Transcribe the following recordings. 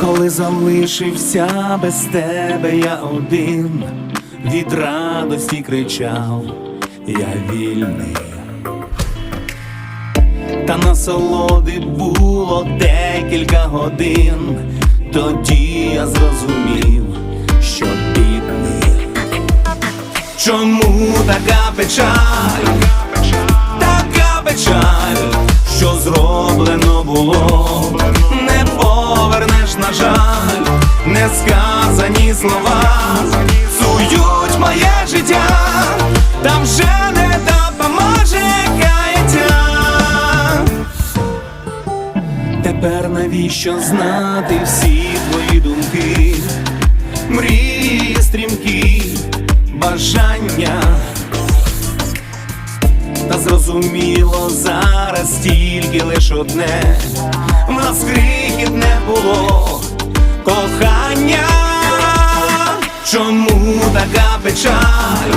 Коли залишився без тебе, я один від радості кричав, я вільний. Та насолоди було декілька годин, тоді я зрозумів, що бідний. Чому така печаль, така печаль, що зроблено було, не повернеш, на жаль, несказані слова, навіщо знати всі твої думки, мрії стрімкі, бажання. Та зрозуміло зараз тільки лиш одне, в нас крихітне було кохання. Чому така печаль,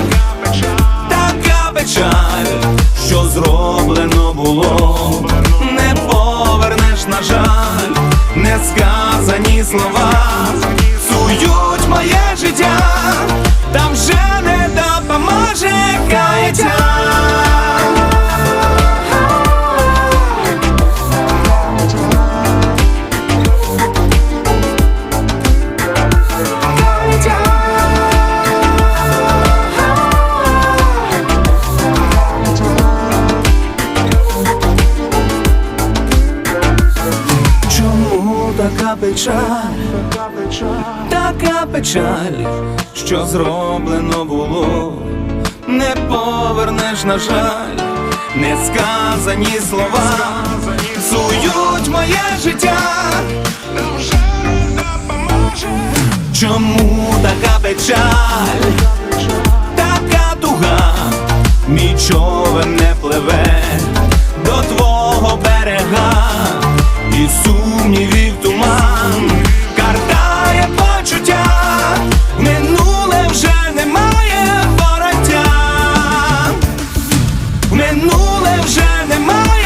слова, Печаль, така печаль, що зроблено було, не повернеш, на жаль, несказані слова, сують моє життя. Чому така печаль, така туга, човен не пливе до твого берега, минуле вже немає.